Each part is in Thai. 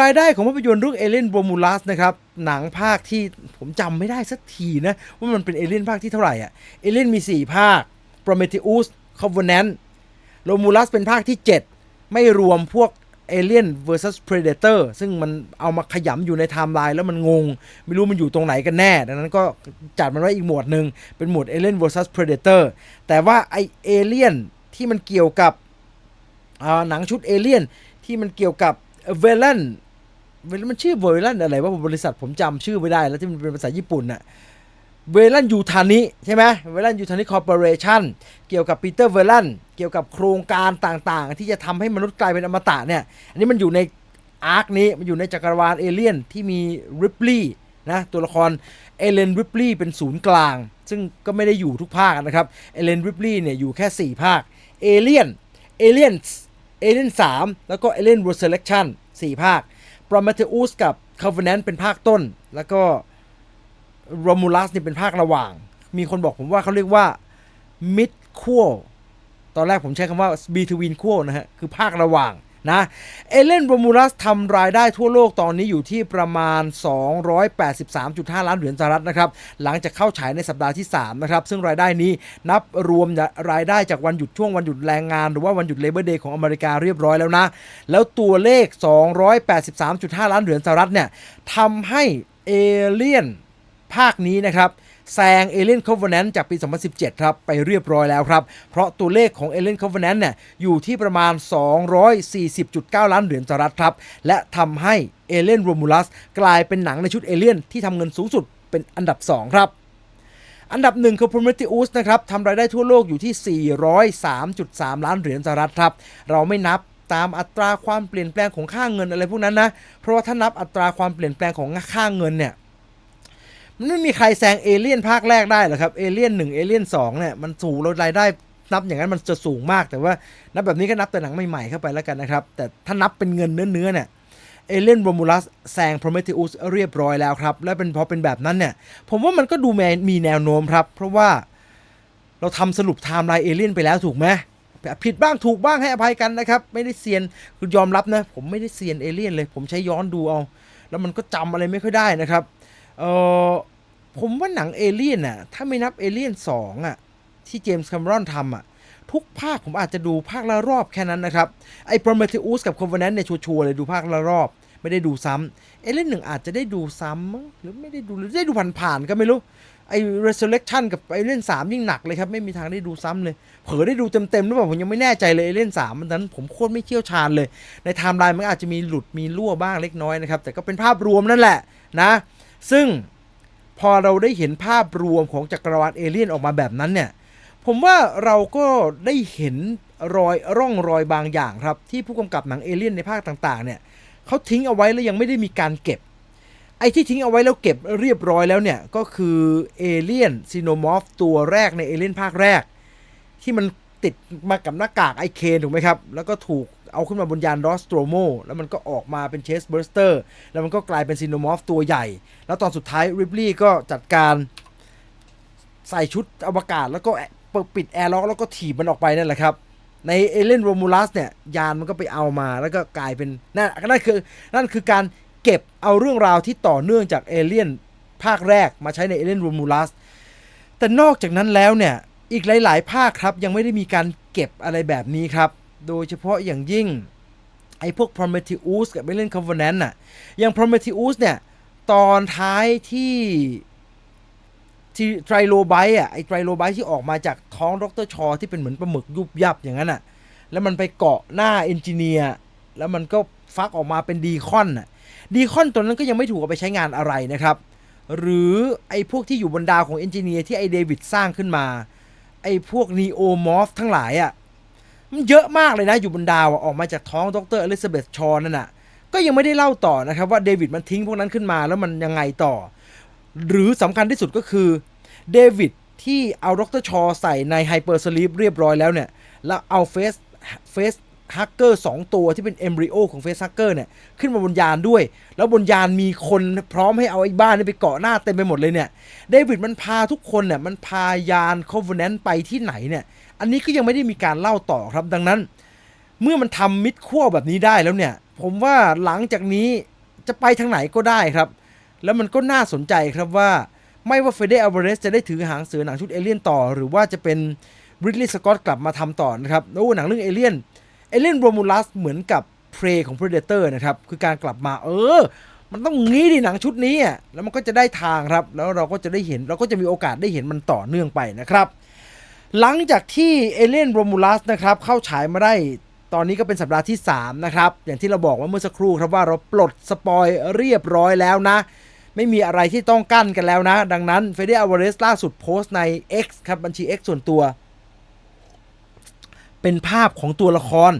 รายได้ของภาพยนตร์เรื่องเอเลนโบมูลัสนะครับหนังภาคที่ผมจำไม่ได้สักทีนะ ว่ามันเป็นเอเลนภาคที่เท่าไหร่อะเอเลนมี 4 ภาค Prometheus Covenant โ o มูลัสเป็นภาคที่ 7 ไม่รวมพวก Alien vs Predator ซึ่งมันเอามาขยำอยู่ในไทม์ไลน์แล้วมันงง ไม่รู้มันอยู่ตรงไหนกันแน่ ดังนั้นก็จัดมันไว้อีกหมวดหนึ่งเป็นหมวด Alien vs Predator แต่ว่าไอเอเลียนที่มันเกี่ยวกับหนังชุดเอเลียนที่มันเกี่ยวกับ เวลันเวลมันชื่อเวลันอะไรว่าบริษัทผมจำชื่อไม่ได้ แล้วที่มันเป็นภาษาญี่ปุ่นน่ะเวลันยูทานิใช่ไหมเวลันยูทานิคอร์ปอเรชั่นเกี่ยวกับปีเตอร์เวลันเกี่ยวกับโครงการต่างๆ ที่จะทำให้มนุษย์กลายเป็นอมตะเนี่ย อันนี้มันอยู่ในอาร์คนี้มันอยู่ในจักรวาลเอเลียนที่มีริปลีย์นะตัวละครเอเลนริปลีย์เป็นศูนย์กลาง ซึ่งก็ไม่ได้อยู่ทุกภาคนะครับเอเลนริปลีย์เนี่ยอยู่แค่ 4 ภาคเอเลียนเอเลียน เอเลนสามแล้วก็เอเลียน Resurrection 4ภาคปร m มเทอุสกับ Covenant เป็นภาคต้น แล้วก็โรมูลัสนี่เป็นภาคระหว่าง มีคนบอกผมว่าเขาเรียกว่ามิดคั่วตอนแรกผมใช้คำว่า Between q u a l นะฮะ คือภาคระหว่าง นะเอเลนโรมูลัสทำรายได้ทั่วโลกตอนนี้อยู่ที่ประมาณ 283.5 ล้านเหรียญสหรัฐนะครับ หลังจากเข้าฉายในสัปดาห์ที่ 3 นะครับ ซึ่งรายได้นี้นับรวมรายได้จากวันหยุดช่วงวันหยุดแรงงาน หรือว่าวันหยุดเลเบอร์เดย์ของอเมริกาเรียบร้อยแล้วนะ แล้วตัวเลข 283.5 ล้านเหรียญสหรัฐเนี่ยทำให้เอเลียนภาคนี้นะครับ แซง Alien Covenant จากปี 2017 ครับ ไปเรียบร้อยแล้วครับ เพราะตัวเลขของ Alien Covenant เนี่ยอยู่ที่ประมาณ 240.9 ล้านเหรียญสหรัฐครับ และทำให้ Alien Romulus กลายเป็นหนังในชุด Alien ที่ทำเงินสูงสุดเป็นอันดับ 2 ครับอันดับหนึ่งคือ Prometheus นะครับทำรายได้ทั่วโลกอยู่ที่ 403.3 ล้านเหรียญสหรัฐครับ เราไม่นับตามอัตราความเปลี่ยนแปลงของค่าเงินอะไรพวกนั้นนะ เพราะว่าถ้านับอัตราความเปลี่ยนแปลงของค่าเงินเนี่ย มันไม่มีใครแซงเอเลี่ยนภาคแรกได้หรอกครับเอเลี่ยนหนึ่งเอเลี่ยนสองเนี่ยมันสูงรายได้นับอย่างนั้นมันจะสูงมากแต่ว่านับแบบนี้ก็นับแต่หนังใหม่ๆเข้าไปแล้วกันนะครับ แต่ถ้านับเป็นเงินเนื้อๆเนี่ยเอเลียนโรมูลัสแซงโปรเมเทอุสเรียบร้อยแล้วครับ และเป็นพอเป็นแบบนั้นเนี่ย ผมว่ามันก็ดูมีแนวโน้มครับ เพราะว่าเราทำสรุปไทม์ไลน์เอเลี่ยนไปแล้วถูกไหมผิดบ้างถูกบ้างให้อภัยกันนะครับ ไม่ได้เซียนคือยอมรับนะ ผมไม่ได้เซียนเอเลี่ยนเลย ผมใช้ย้อนดูเอา แล้วมันก็จำอะไรไม่ค่อยได้นะครับ เออผมว่าหนังเอเลี่ยนน่ะถ้าไม่นับเอเลี่ยนสองอะที่เจมส์แคมรอนทำอะทุกภาคผมอาจจะดูภาคละรอบแค่นั้นนะครับ ไอ้ Prometheus กับ Covenant เนี่ยชัวร์เลยดูภาคละรอบ ไม่ได้ดูซ้ำเอเลี่ยนหนึ่งอาจจะได้ดูซ้ำหรือไม่ได้ดูหรือได้ดูผ่านๆก็ไม่รู้ ไอ้ Resurrection กับไอ้เล่นสามยิ่งหนักเลยครับ ไม่มีทางได้ดูซ้ำเลย เผลอได้ดูเต็มๆหรือเปล่าผมยังไม่แน่ใจเลยไอเล่นสามมันนั้น ผมโคตรไม่เชี่ยวชาญเลย ในไทม์ไลน์มันอาจจะมีหลุดมีรั่วบ้างเล็กน้อยนะครับแต่ก็เป็นภาพรวมนั่นแหละนะ ซึ่งพอเราได้เห็นภาพรวมของจักรวาลเอเลี่ยนออกมาแบบนั้นเนี่ย ผมว่าเราก็ได้เห็นรอยร่องรอยบางอย่างครับ ที่ผู้กำกับหนังเอเลี่ยนในภาคต่างๆ เนี่ยเขาทิ้งเอาไว้แล้วยังไม่ได้มีการเก็บ ไอ้ที่ทิ้งเอาไว้แล้วเก็บเรียบร้อยแล้วเนี่ย ก็คือเอเลี่ยนซีโนมอฟตัวแรกในเอเลี่ยนภาคแรก ที่มันติดมากับหน้ากากไอเคนถูกไหมครับ แล้วก็ถูก เอาขึ้นมาบนยานรอสโตรโมแล้วมันก็ออกมาเป็นเชสเบอร์สเตอร์แล้วมันก็กลายเป็นซีโนมอฟตัวใหญ่ แล้วตอนสุดท้ายริปลีย์ก็จัดการใส่ชุดอวกาศแล้วก็ปิดแอร์ล็อกแล้วก็ถีบมันออกไปนั่นแหละครับ ในเอเลนโรมูลัสเนี่ยยานมันก็ไปเอามาแล้วก็กลายเป็นนั่นนั่นคือนั่นคือการเก็บเอาเรื่องราวที่ต่อเนื่องจากเอเลียนภาคแรกมาใช้ในเอเลนโรมูลัสแต่นอกจากนั้นแล้วเนี่ยอีกหลาย ๆ ภาคครับยังไม่ได้มีการเก็บอะไรแบบนี้ครับ โดยเฉพาะอย่างยิ่ง ไอ้พวก Prometheus กับ Alien Covenant น่ะอย่าง Prometheus เนี่ยตอนท้ายที่ที่ไตรโลไบต์อะไอ้ไตรโลไบต์ที่ออกมาจากท้องดรชอที่เป็นเหมือนปลาหมึกยุบยับอย่างนั้นอะ แล้วมันไปเกาะหน้าเอนจิเนียร์แล้วมันก็ฟักออกมาเป็นดีคอนอะดีคอนตัวนั้นก็ยังไม่ถูกเอาไปใช้งานอะไรนะครับ หรือไอ้พวกที่อยู่บนดาวของเอนจิเนียร์ที่ไอ้เดวิดสร้างขึ้นมา ไอ้พวกนีโอมอฟทั้งหลายอะ มันเยอะมากเลยนะอยู่บนดาวออกมาจากท้องดรอลิซาเบธชอนนั่นน่ะก็ยังไม่ได้เล่าต่อนะครับว่าเดวิดมันทิ้งพวกนั้นขึ้นมาแล้วมันยังไงต่อ หรือสำคัญที่สุดก็คือเดวิดที่เอาดรชอใส่ในไฮเปอร์สลีปเรียบร้อยแล้วเนี่ย แล้วเอาเฟสเฟสฮักเกอร์สตัวที่เป็นเอมบริโอของเฟสฮักเกอร์เนี่ย ขึ้นมาบนยานด้วย แล้วบนยานมีคนพร้อมให้เอาไอ้บ้านนี่ไปเกาะหน้าเต็มไปหมดเลยเนี่ย เดวิดมันพาทุกคนเนี่ย มันพายานคอฟเวนนไปที่ไหนเนี่ย อันนี้ก็ยังไม่ได้มีการเล่าต่อครับ ดังนั้น เมื่อมันทำมิดขั้วแบบนี้ได้แล้วเนี่ย ผมว่าหลังจากนี้จะไปทางไหนก็ได้ครับ แล้วมันก็น่าสนใจครับว่าไม่ว่าเฟเดอัลวาเรสจะได้ถือหางเสือหนังชุดเอเลี่ยนต่อ หรือว่าจะเป็นบริดลีย์สกอตกลับมาทำต่อนะครับแล้หนังเรื่องเอเลี่ยนเอเลี่ยนโรมูลัสเหมือนกับเพลของ Predator นะครับ คือการกลับมาเออ มันต้องงี้ดิหนังชุดนี้อะแล้วมันก็จะได้ทางครับ แล้วเราก็จะได้เห็นเราก็จะมีโอกาสได้เห็นมันต่อเนื่องไปนะครับ หลังจากที่เอเลนโรมูลัสนะครับเข้าฉายมาได้ตอนนี้ก็เป็นสัปดาห์ที่ 3 นะครับ อย่างที่เราบอกว่าเมื่อสักครู่ครับว่าเราปลดสปอยเรียบร้อยแล้วนะ ไม่มีอะไรที่ต้องกั้นกันแล้วนะ ดังนั้นเฟเดร์อ l วาเรสล่าสุดโพสต์ใน X ครับบัญชี X ส่วนตัว เป็นภาพของตัวละคร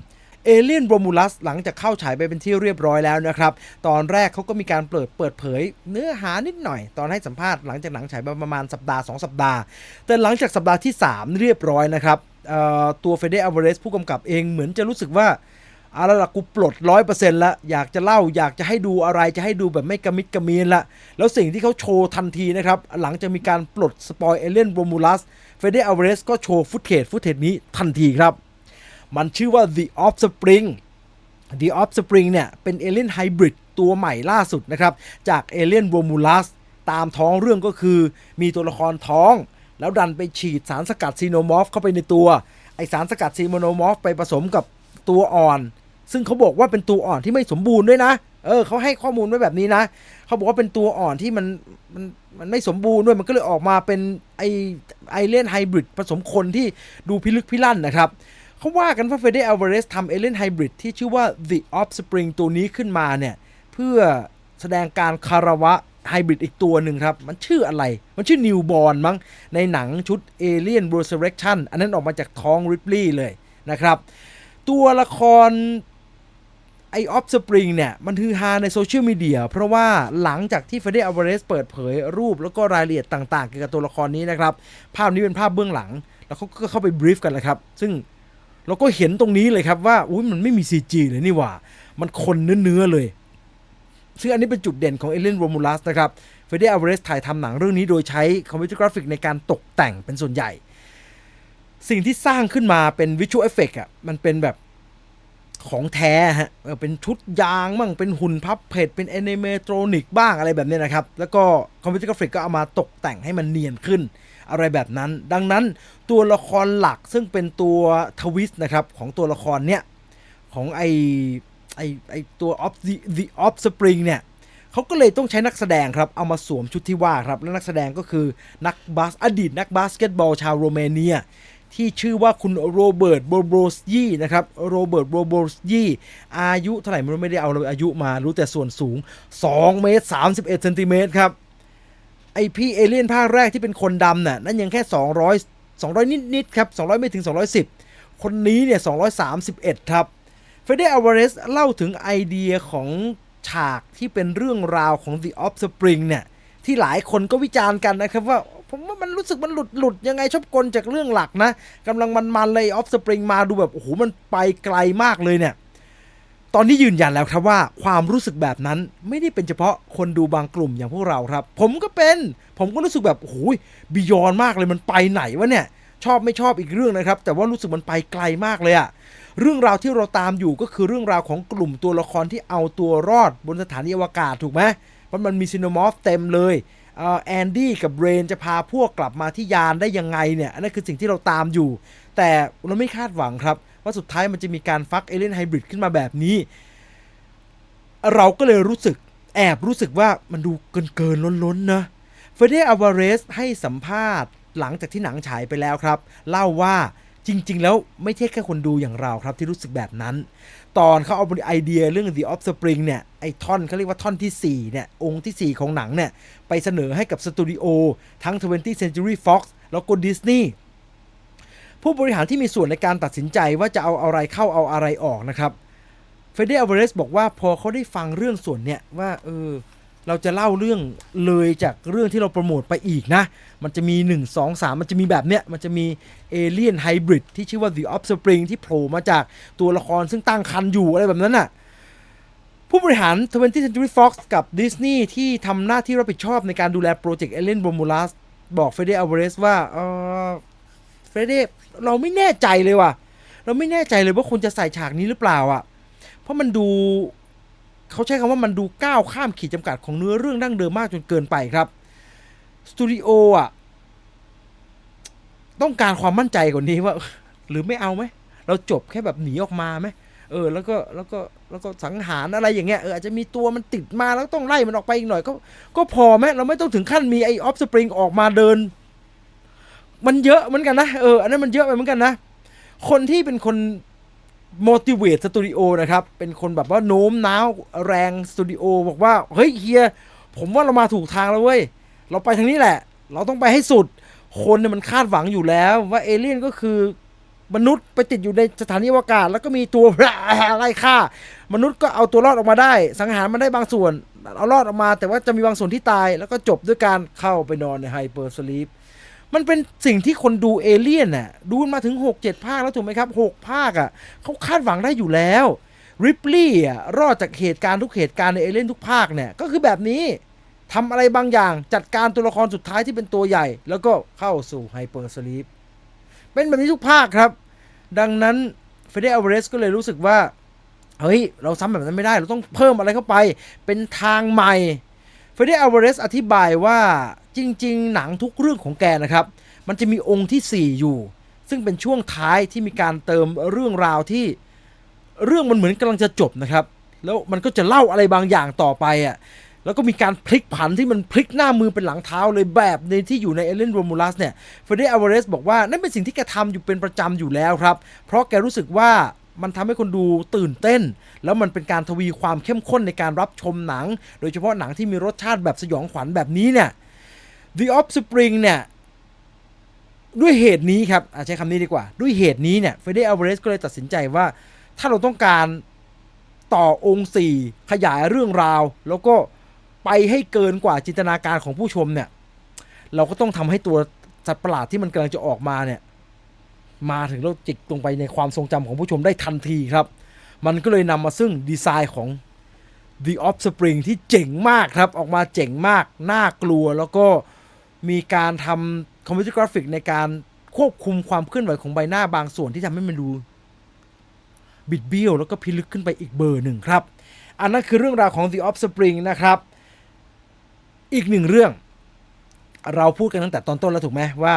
เอเลียนโรมูลัสหลังจากเข้าฉายไปเป็นที่เรียบร้อยแล้วนะครับ ตอนแรกเขาก็มีการเปิดเปิดเผย เนื้อหานิดหน่อย ตอนให้สัมภาษณ์หลังจากหนังฉายไปประมาณสัปดาห์ 2 สัปดาห์ แต่หลังจากสัปดาห์ที่ 3 เรียบร้อยนะครับตัวเฟเด e อ l วาเรสผู้กำกับเองเหมือนจะรู้สึกว่าเอาละล่ะกูปลดร้อยเปอร์เซ็นต์ละอยากจะเล่าอยากจะให้ดูอะไรจะให้ดูแบบไม่กระมิดกระเมียนละ แล้วสิ่งที่เขาโชว์ทันทีนะครับ หลังจากมีการปลดสปอยเอเลียนโรมูลัสเฟเด e อ l วาเรสก็โชว์ฟุตเทจฟุตเทจนี้ทันทีครับ มันชื่อว่า The Offspring The Offspring เนี่ย เป็นเอเลียนไฮบริดตัวใหม่ล่าสุดนะครับ จากเอเลียนโรมูลัสตามท้องเรื่องก็คือมีตัวละครท้อง แล้วดันไปฉีดสารสกัดซีโนมอฟเข้าไปในตัว ไอสารสกัดซีโนมอฟไปผสมกับตัวอ่อน ซึ่งเขาบอกว่าเป็นตัวอ่อนที่ไม่สมบูรณ์ด้วยนะ เออเขาให้ข้อมูลไว้แบบนี้นะ เขาบอกว่าเป็นตัวอ่อนที่มันมันมันไม่สมบูรณ์ด้วยมันก็เลยออกมาเป็นไอไอเลียนไฮบริดผสมคนที่ดูพิลึกพิลั่นนะครับ เขาว่ากันว่าเฟเด e อ l วาเรสทำเอเลนไฮบริดที่ชื่อว่า The Offspring ตัวนี้ขึ้นมาเนี่ย เพื่อแสดงการคารวะไฮบริดอีกตัวหนึ่งครับ มันชื่ออะไร มันชื่อ Newborn มั้ง ในหนังชุด Alien Resurrection อันนั้นออกมาจากท้องริปลี่เลยนะครับ ตัวละครไอออฟสปริงเนี่ย มันฮือฮาในโซเชียลมีเดียเพราะว่าหลังจากที่เฟเด e อ l วาเรสเปิดเผยรูปแล้วก็รายละเอียดต่างๆ เกี่ยวกับตัวละครนี้นะครับ ภาพนี้เป็นภาพเบื้องหลัง แล้วเขาก็เข้าไปบรีฟกันแหละครับ ซึ่ง เราก็เห็นตรงนี้เลยครับว่าอุ้ยมันไม่มี CG เลยนี่หว่า มันคนเนื้อๆเลย ซึ่งอันนี้เป็นจุดเด่นของเอเลนโรมูลัสนะครับเฟเด e อ l วาเรสถ่ายทำหนังเรื่องนี้โดยใช้คอมพิวเตอร์กราฟิกในการตกแต่งเป็นส่วนใหญ่ สิ่งที่สร้างขึ้นมาเป็นวิชวลเอฟเฟกต์อะมันเป็นแบบ ของแท้ฮะเป็นชุดยางบ้างเป็นหุ่นพับเพจเป็นแอนิเมโทรนิกบ้างอะไรแบบนี้นะครับ แล้วก็คอมพิวเตอร์กราฟิกก็เอามาตกแต่งให้มันเนียนขึ้น อะไรแบบนั้น ดังนั้นตัวละครหลักซึ่งเป็นตัวทวิสต์นะครับ ของตัวละครเนี่ยของไอไอไอตัว of the the offspring เนี่ยเขาก็เลยต้องใช้นักแสดงครับ เอามาสวมชุดที่ว่าครับ และนักแสดงก็คือนักบาสอดีตนักบาสเกตบอลชาวโรมาเนีย ที่ชื่อว่าคุณโรเบิร์ตโบโบสยี่นะครับโรเบิร์ตโบโบสยี่อายุเท่าไหร่ไม่รู้ไม่ได้เอาอายุมารู้แต่ส่วนสูง 2 เมตร 31เซนติเมตรครับ ไอพี่เอเลี่ยนภาคแรกที่เป็นคนดำน่ะนั่นยังแค่ 200 200 นิดๆครับ 200 ไม่ถึง 210 คนนี้เนี่ย 231 ครับเฟเด e อ l วาเรสเล่าถึงไอเดียของฉากที่เป็นเรื่องราวของ The Offspring เนี่ยที่หลายคนก็วิจารณ์กันนะครับว่า ผมว่ามันรู้สึกมันหลุดหลุดยังไงชอบกลจากเรื่องหลักนะกำลังมันๆเลย Offspring มาดูแบบโอ้โหมันไปไกลมากเลยเนี่ย ตอนนี้ยืนยันแล้วครับว่าความรู้สึกแบบนั้นไม่ได้เป็นเฉพาะคนดูบางกลุ่มอย่างพวกเราครับ ผมก็เป็น ผมก็รู้สึกแบบโอ้โหบิยอนมากเลยมันไปไหนวะเนี่ยชอบไม่ชอบอีกเรื่องนะครับ แต่ว่ารู้สึกมันไปไกลมากเลยอะเรื่องราวที่เราตามอยู่ก็คือเรื่องราวของกลุ่มตัวละครที่เอาตัวรอดบนสถานีอวกาศถูกไหมเพราะมันมีซีโนมอฟเต็มเลย แอนดี้กับเบรนจะพาพวกกลับมาที่ยานได้ยังไงเนี่ยอันนั้นคือสิ่งที่เราตามอยู่ แต่เราไม่คาดหวังครับ ว่าสุดท้ายมันจะมีการฟักเอเลนไฮบริดขึ้นมาแบบนี้ เราก็เลยรู้สึกแอบรู้สึกว่ามันดูเกินเกินล้นๆนะเฟเด e อวาเรสให้สัมภาษณ์หลังจากที่หนังฉายไปแล้วครับ เล่าว่า จริง ๆ แล้วไม่ใช่แค่คนดูอย่างเราครับที่รู้สึกแบบนั้น ตอนเขาเอาไอเดียเรื่อง The Offspring เนี่ยไอท่อนเขาเรียกว่าท่อนที่ 4 เนี่ย องค์ที่ 4 ของหนังเนี่ย ไปเสนอให้กับสตูดิโอทั้ง 20th Century Fox แล้วก็ Disney ผู้บริหารที่มีส่วนในการตัดสินใจว่าจะเอาอะไรเข้าเอาอะไรออกนะครับเฟเด e อ l วเรสบอกว่าพอเขาได้ฟังเรื่องส่วนเนี่ยว่าเออ เราจะเล่าเรื่องเลยจากเรื่องที่เราโปรโมทไปอีกนะ มันจะมี 1 2 3 มันจะมีแบบเนี้ย มันจะมีเอเลี่ยนไฮบริดที่ชื่อว่า The Offspring ที่โผล่มาจากตัวละครซึ่งตั้งคันอยู่อะไรแบบนั้นน่ะ ผู้บริหาร 20th Century Fox กับ Disney ที่ทำหน้าที่รับผิดชอบในการดูแลโปรเจกต์เอเลนโ o มูลัสบอกเฟเดอ l วเรสว่าเออเฟเดเราไม่แน่ใจเลยว่ะ เราไม่แน่ใจเลยว่าคนจะใส่ฉากนี้หรือเปล่าอะ เพราะมันดู เขาใช้คำว่ามันดูก้าวข้ามขีดจำกัดของเนื้อเรื่องดั้งเดิมมากจนเกินไปครับสตูดิโออะต้องการความมั่นใจกว่านี้ว่า หรือไม่เอาไหมเราจบแค่แบบหนีออกมาไหมเออ แล้วก็แล้วก็แล้วก็สังหารอะไรอย่างเงี้ยเอออาจจะมีตัวมันติดมาแล้วต้องไล่มันออกไปอีกหน่อย ก็ก็พอไหมเราไม่ต้องถึงขั้นมีไอออฟสปริงออกมาเดิน มันเยอะเหมือนกันนะเอออันนั้นมันเยอะไปเหมือนกันนะคนที่เป็นคน motivate สตูดิโอนะครับ เป็นคนแบบว่าโน้มน้าวแรงสตูดิโอบอกว่า เฮ้ยเฮียผมว่าเรามาถูกทางแล้วเว้ย เราไปทางนี้แหละ เราต้องไปให้สุด คนเนี่ยมันคาดหวังอยู่แล้วว่าเอเลี่ยนก็คือมนุษย์ไปติดอยู่ในสถานีอวกาศ แล้วก็มีตัวไล่ฆ่ามนุษย์ก็เอาตัวรอดออกมาได้ สังหารมันได้บางส่วน เอารอดออกมา แต่ว่าจะมีบางส่วนที่ตาย แล้วก็จบด้วยการเข้าไปนอนในไฮเปอร์สลีป มันเป็นสิ่งที่คนดูเอเลี่ยนน่ะดูมาถึง 6 7 ภาคแล้วถูกไหมครับ 6 ภาคอะเขาคาดหวังได้อยู่แล้วริปลี่อะรอดจากเหตุการณ์ทุกเหตุการณ์ในเอเลี่ยนทุกภาคเนี่ยก็คือแบบนี้ทำอะไรบางอย่างจัดการตัวละครสุดท้ายที่เป็นตัวใหญ่ แล้วก็เข้าสู่ไฮเปอร์สลีปเป็นแบบนี้ทุกภาคครับ ดังนั้นเฟเดอเวเรสก็เลยรู้สึกว่าเฮ้ย เราซ้ำแบบนั้นไม่ได้ เราต้องเพิ่มอะไรเข้าไป เป็นทางใหม่เฟเดอเวเรสอธิบายว่า จริง ๆ หนังทุกเรื่องของแกนะครับ มันจะมีองค์ที่ 4 อยู่ ซึ่งเป็นช่วงท้ายที่มีการเติมเรื่องราวที่เรื่องมันเหมือนกำลังจะจบนะครับ แล้วมันก็จะเล่าอะไรบางอย่างต่อไปอะแล้วก็มีการพลิกผันที่มันพลิกหน้ามือเป็นหลังเท้าเลยแบบในที่อยู่ในเอเลนโรมูลัสเนี่ยเฟเดอเวเรสบอกว่านั่นเป็นสิ่งที่แกทำอยู่เป็นประจำอยู่แล้วครับ เพราะแกรู้สึกว่ามันทำให้คนดูตื่นเต้น แล้วมันเป็นการทวีความเข้มข้นในการรับชมหนัง โดยเฉพาะหนังที่มีรสชาติแบบสยองขวัญแบบนี้เนี่ย The Offspring เนี่ยด้วยเหตุนี้ครับใช้คำนี้ดีกว่า ด้วยเหตุนี้เนี่ยเฟเดอเวเรสก็เลยตัดสินใจว่า ถ้าเราต้องการต่อองค์สี่ขยายเรื่องราว แล้วก็ไปให้เกินกว่าจินตนาการของผู้ชมเนี่ย เราก็ต้องทำให้ตัวสัตว์ประหลาดที่มันกำลังจะออกมาเนี่ย มาถึงแล้วจิกลงไปในความทรงจำของผู้ชมได้ทันทีครับ มันก็เลยนำมาซึ่งดีไซน์ของ The Offspring ที่เจ๋งมากครับ ออกมาเจ๋งมาก น่ากลัวแล้วก็ มีการทำคอมพิวเตอร์กราฟิกในการควบคุมความเคลื่อนไหวของใบหน้าบางส่วนที่ทำให้มันดูบิดเบี้ยวแล้วก็พิลึกขึ้นไปอีกเบอร์หนึ่งครับ อันนั้นคือเรื่องราวของ The Offspring นะครับ อีกหนึ่งเรื่อง เราพูดกันตั้งแต่ตอนต้นแล้วถูกไหมว่า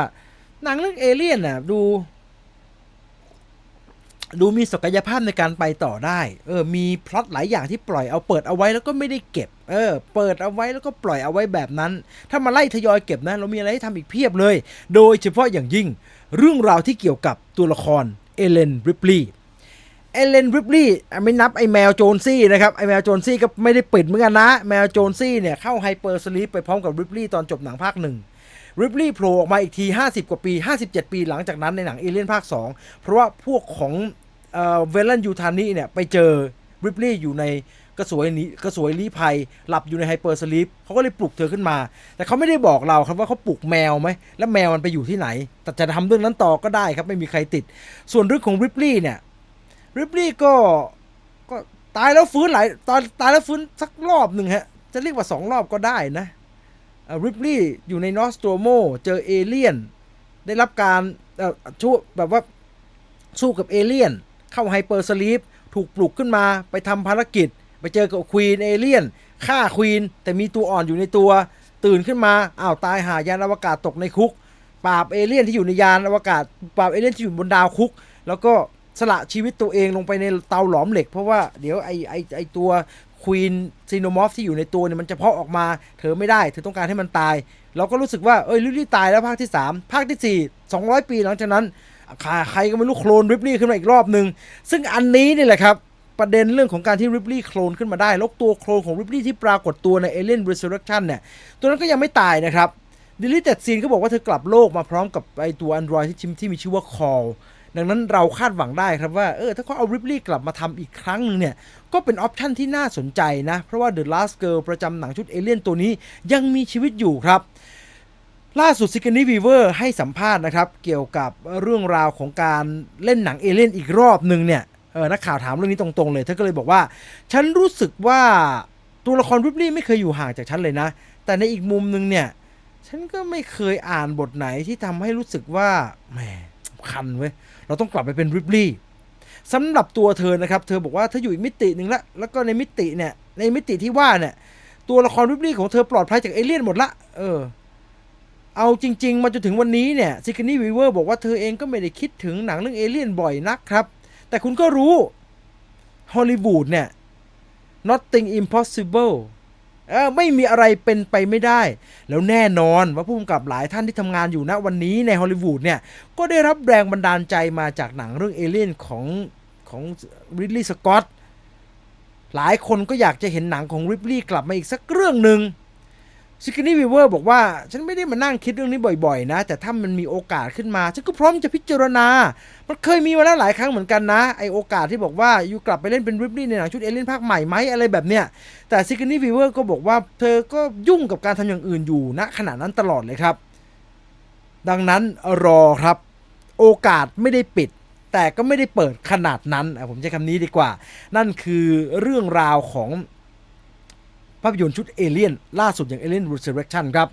หนังเรื่องเอเลี่ยนน่ะดู ดูมีศักยภาพในการไปต่อได้ เออ มีพล็อตหลายอย่างที่ปล่อยเอาเปิดเอาไว้แล้วก็ไม่ได้เก็บ เออ เปิดเอาไว้แล้วก็ปล่อยเอาไว้แบบนั้น ถ้ามาไล่ทยอยเก็บนะ เรามีอะไรให้ทำอีกเพียบเลย โดยเฉพาะอย่างยิ่ง เรื่องราวที่เกี่ยวกับตัวละครเอเลนริปลีย์เอเลนริปลีย์ไม่นับไอแมวโจนซี่นะครับ ไอแมวโจนซี่ก็ไม่ได้ปิดเหมือนกันนะ แมวโจนซี่เนี่ยเข้าไฮเปอร์สลีปไปพร้อมกับริปลีย์ตอนจบหนังภาคหนึ่ง ริปลีย์โผล่ออกมาอีกที 50 กว่าปี 57 ปีหลังจากนั้นในหนังเอเลียนภาค 2 เพราะว่าพวกของเวลันยูทานีเนี่ย ไปเจอริปลีย์อยู่ในกระสวยนี้กระสวยลี้ภัย หลับอยู่ในไฮเปอร์สลีปเขาก็เลยปลุกเธอขึ้นมา แต่เขาไม่ได้บอกเราครับว่าเขาปลุกแมวไหม แล้วแมวมันไปอยู่ที่ไหน แต่จะทำเรื่องนั้นต่อก็ได้ครับ ไม่มีใครติด ส่วนเรื่องของริปลีย์เนี่ยริปลี่ก็ก็ตายแล้วฟื้นหลายตอนตายแล้วฟื้นสักรอบหนึ่งฮะ จะเรียกว่าสองรอบก็ได้นะ ริปลี่อยู่ในนอสโตรโมเจอเอเลี่ยน ได้รับการช่วยแบบว่าสู้กับเอเลี่ยน เข้าไฮเปอร์สลีปถูกปลุกขึ้นมาไปทำภารกิจ ไปเจอกับควีนเอเลี่ยนฆ่าควีนแต่มีตัวอ่อนอยู่ในตัว ตื่นขึ้นมาอ้าวตายหายานอวกาศตกในคุก ปราบเอเลี่ยนที่อยู่ในยานอวกาศ ปราบเอเลี่ยนที่อยู่บนดาวคุก แล้วก็สละชีวิตตัวเองลงไปในเตาหลอมเหล็ก เพราะว่าเดี๋ยวไอไอไอตัว ควีนซีโนมอฟที่อยู่ในตัวเนี่ยมันจะเพาะออกมา เธอไม่ได้ เธอต้องการให้มันตาย เราก็รู้สึกว่า เอ้ยลิลลี่ตายแล้วภาคที่ 3 ภาคที่ 4 200 ปีหลังจากนั้น ใครก็ไม่รู้โคลนริปลี่ขึ้นมาอีกรอบหนึ่งซึ่งอันนี้นี่แหละครับ ประเด็นเรื่องของการที่ริปลี่โคลนขึ้นมาได้แล้วตัวโคลนของริปลี่ที่ปรากฏตัวใน Alien Resurrection เนี่ยตัวนั้นก็ยังไม่ตายนะครับดิลิเต็ดซีนก็บอกว่าเธอกลับโลกมาพร้อมกับไอตัว Android ที่ชิมที่มีชื่อว่า Call ดังนั้นเราคาดหวังได้ครับว่าเออถ้าเขาเอาริปลี่กลับมาทำอีกครั้งนึงเนี่ย ก็เป็นออปชันที่น่าสนใจนะ เพราะว่า The Last Girl ประจำหนังชุดเอเลี่ยนตัวนี้ยังมีชีวิตอยู่ครับ ล่าสุดซิกนี่วีเวอร์ให้สัมภาษณ์นะครับ เกี่ยวกับเรื่องราวของการเล่นหนังเอเลี่ยนอีกรอบหนึ่งเนี่ยเออนักข่าวถามเรื่องนี้ตรงๆเลยเธอก็เลยบอกว่า ฉันรู้สึกว่าตัวละครริปลี่ไม่เคยอยู่ห่างจากฉันเลยนะ แต่ในอีกมุมหนึ่งเนี่ยฉันก็ไม่เคยอ่านบทไหนที่ทำให้รู้สึกว่าแหมคันเว้ยเราต้องกลับไปเป็นริปลี่ สำหรับตัวเธอนะครับ เธอบอกว่าเธออยู่อีกมิติหนึ่งละ แล้วก็ในมิติเนี่ย ในมิติที่ว่าเนี่ย ตัวละครริบลี่ของเธอปลอดภัยจากเอเลี่ยนหมดละ เออ เอาจริง ๆ มาจนถึงวันนี้เนี่ยซิกนี่วีเวอร์บอกว่าเธอเองก็ไม่ได้คิดถึงหนังเรื่องเอเลี่ยนบ่อยนักครับ แต่คุณก็รู้ฮอลลีวูดเนี่ย nothing impossible เออไม่มีอะไรเป็นไปไม่ได้ แล้วแน่นอนว่าผู้กำกับหลายท่านที่ทำงานอยู่ณวันนี้ในฮอลลีวูดเนี่ย ก็ได้รับแรงบันดาลใจมาจากหนังเรื่องเอเลี่ยนของ ของริดลีย์สกอตหลายคนก็อยากจะเห็นหนังของริ p ลีย์กลับมาอีกสักเรื่องหนึ่งซิกนี่วีเวอร์บอกว่าฉันไม่ได้มานั่งคิดเรื่องนี้บ่อยๆ นะ แต่ถ้ามันมีโอกาสขึ้นมาฉันก็พร้อมจะพิจารณา มันเคยมีมาแล้วหลายครั้งเหมือนกันนะไอโอกาสที่บอกว่าอยู่กลับไปเล่นเป็นริ p ลีย์ในหนังชุดเอเลนภาคใหม่ไหมอะไรแบบเนี้ยแต่ซิกนี่วีเวอร์ก็บอกว่าเธอก็ยุ่งกับการทำอย่างอื่นอยู่ณขณะนั้นตลอดเลยครับ ดังนั้นรอครับ โอกาสไม่ได้ปิด แต่ก็ไม่ได้เปิดขนาดนั้นผมใช้คำนี้ดีกว่า นั่นคือเรื่องราวของภาพยนตร์ชุดเอเลี่ยนล่าสุดอย่าง Alien Resurrection ครับ